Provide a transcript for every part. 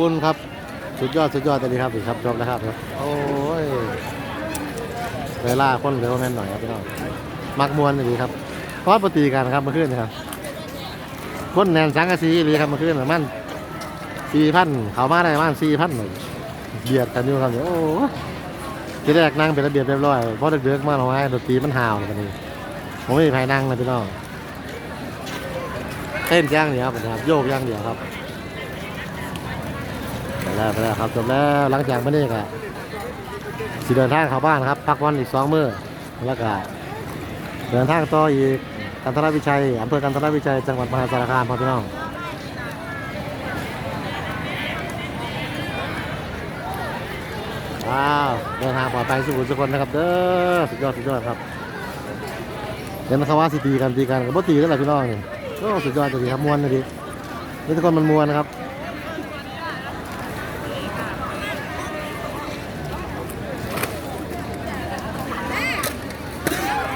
อุ่นครับ สุดยอดสุดยอดเลยครับครับจบแล้วครับครับ โอ้ยเวลาคนเหลือแม่นหน่อยครับพี่น้องมักมวนดีครับเพราะปฏิกันครับมื่อคืนครับคนแนนสังกะสีเลยครับมื่อคืนมันสี่พันเขามาได้ประมันสี่พันเลยเบียดกันอยู่ครับเนี่ยโอ้ทีแรกนั่งเป็นระเบียบเรียบร้อยเพราะเดือดๆมากหน่อยดนตรีมันห่าวเลยกันนี้ผมไม่มีใครนั่งเลยพี่น้องเต้นย่างเดียวครับโยกย่างเดียวครับ แล้วไปแล้วครับจบแล้วหลังจากมื่อนี้ก็สิเดินทางเข้าบ้านครับ พักวันอีกสองมื้อแล้วก็เดินทางต่ออีกกันทรวิชัยอำเภอกันทรวิชัยจังหวัดมหาสารคามครับพี่น้องว้าวเดินทางปลอดภัยสุขสุขคนนะครับเด้อสุดยอดสุดยอดครับเดี๋ยวนครับว่าสิตีกันตีกันกับบ่ตีแล้วแหละพี่น้องนี่โอ้สุดยอดจริงครับมวนเลยดินี่ทุกคนมันมวนนะครับ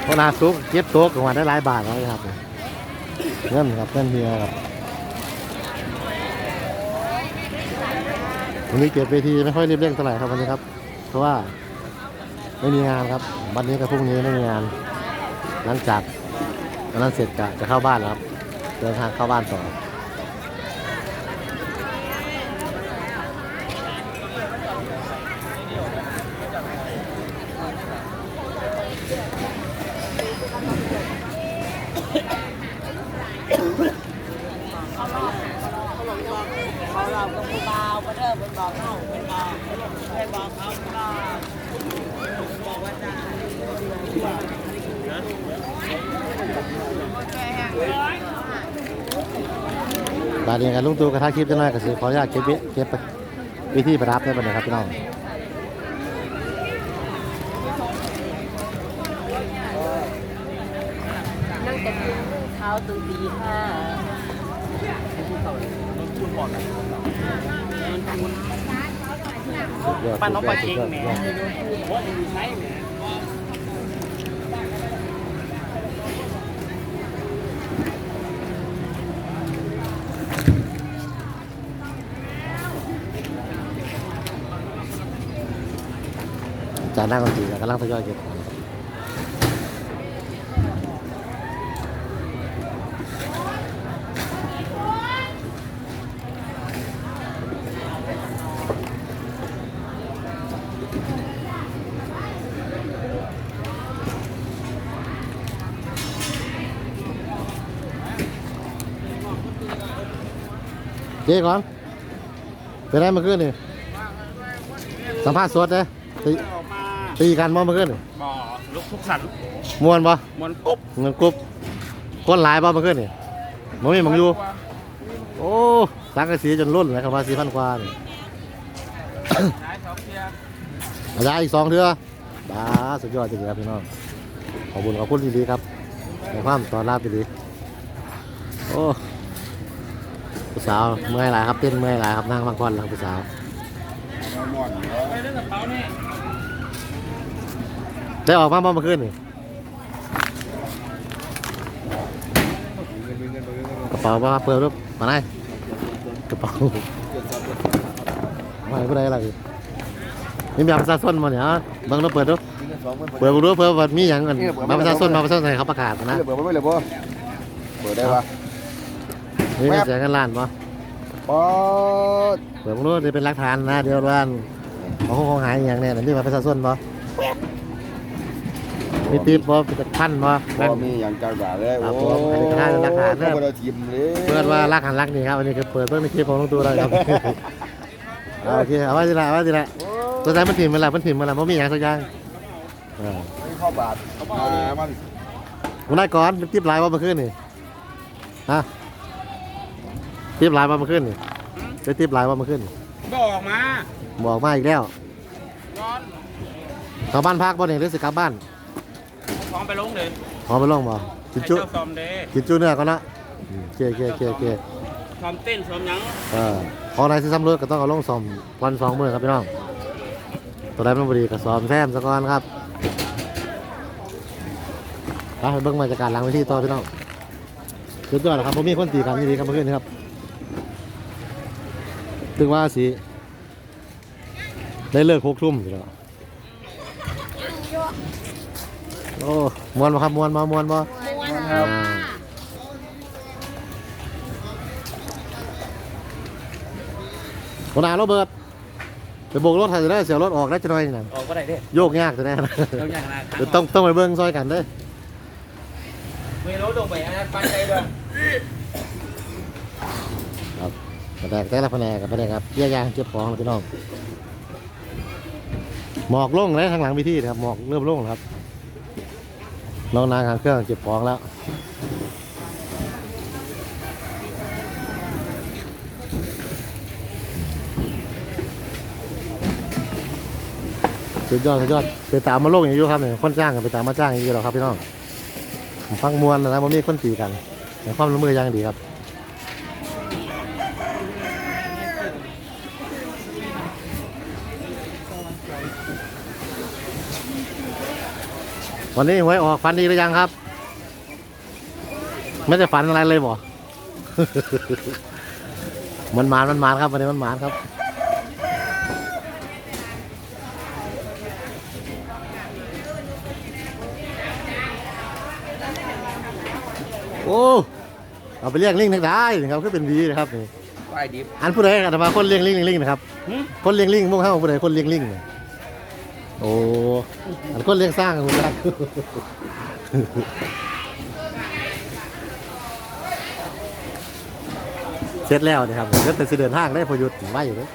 เวลาซุกเก็บโต๊ะของมันได้หลายบาทแล้วครับเงินครับเงินเดียครับวันนี้เก็บเวทีไม่ค่อยเรียบเร่งเท่าไหร่ครับวันนี้ครับ เพราะว่าไม่มีงานครับ วันนี้กับพรุ่งนี้ไม่มีงาน หลังจากนั้นเสร็จจะจะเข้าบ้านแล้วครับ เดินทางเข้าบ้านต่อ เขาเราก็ผู้เบาก็เด้อเป็น บอกเขาเป็นบอกเป็นบอกเขาก็บอกว่าจะบาดนี้กันลุงตูกระทาคลิปจะน้อยก็สิขออนุญาตเก็บเก็บวิธีประดับได้บ้างครับพี่น้องนั่งแต่เช้าตื่นตีห้าสุดยอด ปั้นน้องปลาสุเก่ดงยอดแหมสุดยอดโอ้ยมีไซส์แหมจานนั่งดนตรีกำลังทยอยเก็บของ เจ๊ก่อนเป็นไรเมื่อคืนนี่สัมภาษณ์สดเลยตีออกมาตีกันบ่เมื่อคืนนี่บ่อลุกทุกสันม่วนบ่มันปุ๊บเงินกรุ๊บคนหลายบ่เมื่อคืนนี่บ่มีหมังอยู่โอ้สังกะสีจนรุ่นเลยครับว่าสี่พันกว่านี่ใช้สองเทียร์อาจารย์อีกสองเทื่อบ้าสุดยอดจริงๆครับพี่น้องขอบคุณขอบคุณดีๆครับในความตอนรับดีๆโอ้ผู้ สาวเมื่อยหลายครับเต้นเมื่อยหลายครับนั่งบางคนแล้วผู้สาวไปเรื่องกระเป๋านี่ได้ออกมาบ่เมื่อคืนนี่กระเป๋าบ่ครับเปิดรูปมาไหนกระเป๋าไม่ผู้ใดล่ะพี่มีแบบประชาชนมาเนี่ยเบิ่งรูปเปิดดูเปิดดูเพื่อว่ามีอย่างกันมาประชาชนมาประชาชนให้เขาประกาศนะเปิดไม่เลยบ่เปิดได้ปะ นี่เสียงกันล้านปะป๊อดเปิดมึงรู้จะเป็นหลักฐานนะเดี๋ยวร้านเขาคงหายอหย่างเนี่ยนี่มาประชาชนปะมีติปปะเป็นพันปะบ่มีอย่างจังหวะเลยครับโอ้ผมอันนี้ก็ได้เป็นหลักฐานเด้อบ่ได้ทีมเลยเปิดว่ารักหันรักนี่ครับอันนี้คือเปิดเพิ่งในคลิปของลุงตู่เลยครับเอาโอเคเอาไว้ทีละเอาไว้ทีละตัวใจมันถิ่มมันละมันถิ่มมันละเพราะมีอย่างสักอย่างเออไม่เข้าบาทเอาดิมันคุณนายก่อนติปไลน์ว่าเมื่อคืนนี่ฮะ ติปไลน์ว่าเมื่อคืนนี่ได้ติปไลน์ว่าเมื่อคืนนี่บอกมาบอกมาอีกแล้วย้อนกลับบ้านพักบ่เนี่ยหรือสิกลับบ้านพร้อมไปลงเลยขอไปลงบ่กินให้จุเจ้าซ้อมเด้กินจุเนื้อก่อนนะอืมเกเกเกเกซ้อมเต้นซ้อมหยังเออของไหนที่ซ้ำรถก็ต้องเอาลงซ่อมวันสองมื้อครับพี่น้องตัวใดมันบ่ดีก็ซ่อมแซมซะก่อนครับไปเบิ่งบรรยากาศหลังเวทีต่อพี่น้องสุดยอดแล้วครับผมมีคนตีกันดีๆครับเมื่อคืนนี้ครับ ถึงว่าสิ ได้เลิกหกทุ่มอยู่แล้วโอ้มวนมาครับมวนมามวนมาครับคนอาโรเบิร์ตไปโบกรถไทยจะได้เสียรถออกได้จะน้อยนี่นะออกก็ได้เด้โยกยากจะแน่นะเราอย่างไรเดี๋ยวต้องต้องไปเบิ้งซอยกันเด้อไม่รู้ลงไปอันนั้นปันใจด้วย ครับ แตกแต่ละแผนกกับแผนกครับแยกย่างเก็บของพี่น้องหมอกล่งแล้วทางหลังพิธีนะครับหมอกเริ่มลงแล้วครับน้องนางหางเครื่องเก็บของแล้วสุดยอดสุดยอดไปตามมาโลงอย่างนี้อยู่ครับเนี่ยคนจ้างกันไปตามมาจ้างอย่างนี้หรอครับพี่น้องผมฟังมวนนะมันมีคนตีกันความร่วมมืออยังดีครับ วันนี้หวยออกฟันดีหรือยังครับ ไม่ได้ฝันอะไรเลยบ่มันมานมันมานครับวันนี้มันมานครับโอ้เอาไปเลี้ยงลิงทั้งได้นะครับก็เป็นดีนะครับนี่ไปดิบอันผู้ใดกันมาคนเลี้ยงลิงเลี้ยงลิงนะครับ คนเลี้ยงลิงมุ่งเข้าผู้ใดคนเลี้ยงลิงเนี่ย โอ้อันคนเลี้ยงสร้างคุณครับเสร็จแล้วนะครับก็เป็นสิเดินห้างได้พอหยุดไม่อยู่เลย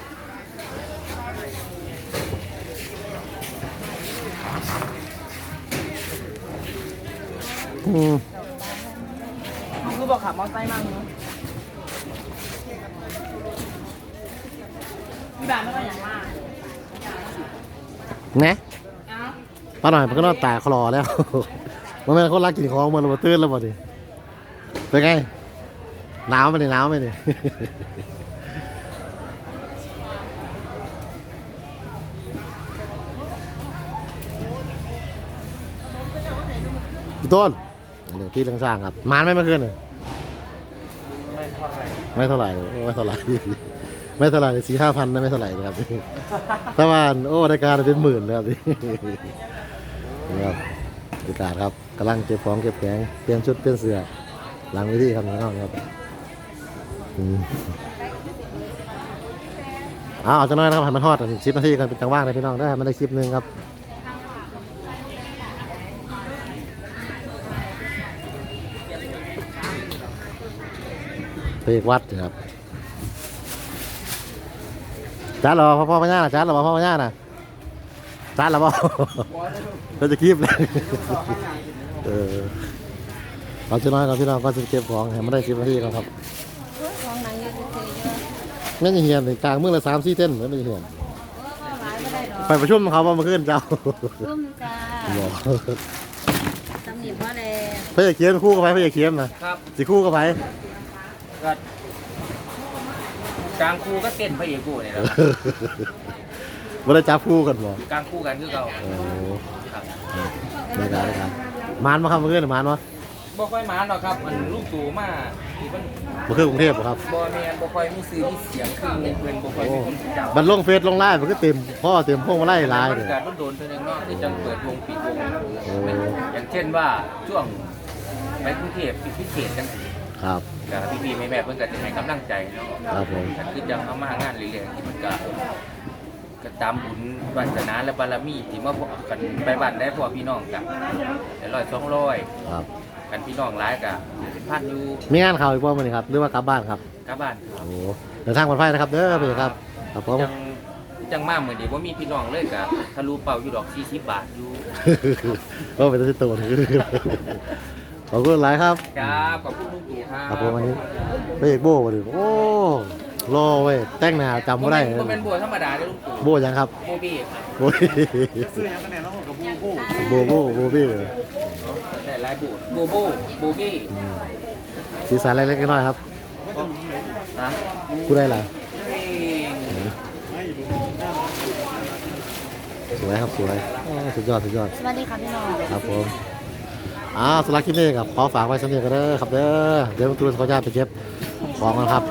อืมคือบอกขับมอเตอร์ไซค์มาเนาะพี่บานไม่ว่าอย่างมากแห นะเอ้าป้าหน่อยมันก็นอนตาคลอแล้ว มันเป็นคนรักกินของมันมาตื้นแล้วบ่ดิเป็นไงหนาวไหมเนี่ยหนาวไหมเนี่ยพี่ต้นเดี๋ยวพี่เรื่องสร้างครับมานไหม่เมื่อคืนเนี่ยไม่เท่าไหร่ไม่เท่าไหร่ไม่เท่าไหร่ ไม่เท่าไหร่สี่ห้าพันนะไม่เท่าไหร่นะครับถ้าว่าโอ้รายการเป็นหมื่นเลยครับนี่ครับบรรยากาศครับกำลังเก็บของเก็บแขงเปลี่ยนชุดเปลี่ยนเสื้อหลังวิธีครับน้องครับอืมเอาเอาจะน้อยนะครับให้มันทอดสิบนาทีกันเป็นจังหวะเลยพี่น้องได้มันได้คลิปหนึ่งครับไปอีกวัดนะครับ จ้าเหรอพ่อพ่อพญาน่ะจ้าเหรอพ่อพญาน่ะจ้าเหรอพ่อเราจะคลิปเลยเออเราจะน้อยครับพี่น้องก็จะเก็บของให้มันได้คลิปนาทีแล้วครับของหนังเยอะเฉยๆเยอะแม่นจะเหียนกลางเมื่อละสามสี่เส้นเหมือนไม่เหียนเออหลายไม่ได้หรอกไปประชุมเขาว่ามาขึ้นเจ้าร่วมจ้าบอกตำหนิพ่อเลยพระเอกเขียนคู่กับไปพระเอกเขียนนะครับสิคู่กับไป ก็กลางคู่ก็เต้นพระเอกกูเนี่ยแหละวันละจับคู่กันบอกกลางคู่กันคือเราโอ้ครับได้การได้การมานมาครับมาขึ้นมานวะบ่ค่อยมาหรอกครับมันลูกตู่มาที่มันมาขึ้นกรุงเทพบ่ครับบ่แม่นบ่ค่อยมีซื้อมีเสียงคือเพิ่นบ่ค่อยโอ้มีคนจับบันลงเฟซลงไลน์มันก็เต็มพ่อเต็มพวงมาไล่ลายมันเลยเกิดมันโดนเท่านึงเนาะที่จังเปิดวงปิดวงโอ้ อย่างเช่นว่าช่วงไปกรุงเทพพิเศษจังซี่ครับ ก็พี่ๆแม่ๆเพิ่นก็จะให้กำลังใจเนาะครับผม ถ้าคือจังเอามางานเรื่อยๆที่มันก็ก็ตามบุญวาสนาและบารมีที่มาบอกกันไปบ้านได้พอพี่น้องกันแต่ร้อยสองร้อยครับกันพี่น้องหลายก็เป็นพันอยู่มีงานข่าวอีกว่ามันครับหรือว่ากลับบ้านครับกลับบ้านโอ้โหเดินทางปลอดภัยนะครับเด้อพี่ครับครับผม จังจังมากเหมือนดีว่ามีพี่น้องเลยก็ทะลุเป่าอยู่ดอก40บาทอยู่ก็เป็นตัวตัวขอบคุณหลายครับ ครับขอบคุณลุงตู่ ครับครับผมอันนี้พระเอกโบ้มาดิโอ้รอเว้ยแต่งหน้าจำไม่ได้บ่เป็นบัวธรรมดาเด้อลุงตู่โบ้ยังครับโบบี้ครับโอ้ยซื้อยังคะแนนแล้วกับบูบูโบโบ้โบบี้เลยแต่หลายบูโบโบโบบี้อืมสีสันเล็กๆน้อยๆครับนะผู้ได้หลายเองสวยครับสวยโอ้สุดยอดสุดยอดสวัสดีค่ะพี่น้องครับผม อ้าวสำหรับคลินี้ครับขอฝากไว้สำเนียกันเด้อครับเด้อเดี๋ยวตูนขออนุญาตไปเก็บของกันครับ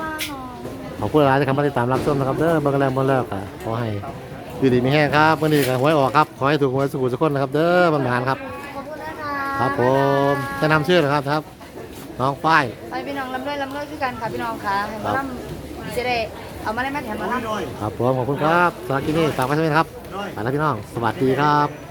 ขอบคุณหลายนะครับมาติดตามรับชมนะครับเด้อเบิ่งแรงบนแล้วค่ะขอให้อยู่ดีมีแห้งครับเมื่อนี้ก็หวยออกครับขอให้ถูกหวยสุขุสุขคนนะครับ เด้อมันหานครับขอบคุณนะคะครับผมจะนำชื่อนะครับครับ น้องป้ายไปพี่น้องลำด้วยลำด้วยกันค่ะพี่น้องค่ะให้มาลำจะได้เอามาได้มาแถมมาลำครับผมขอบคุณครับสำหรับที่นี่ฝากไว้ใช่ไหมครับไปแล้วพี่น้อง สวัสดีครับ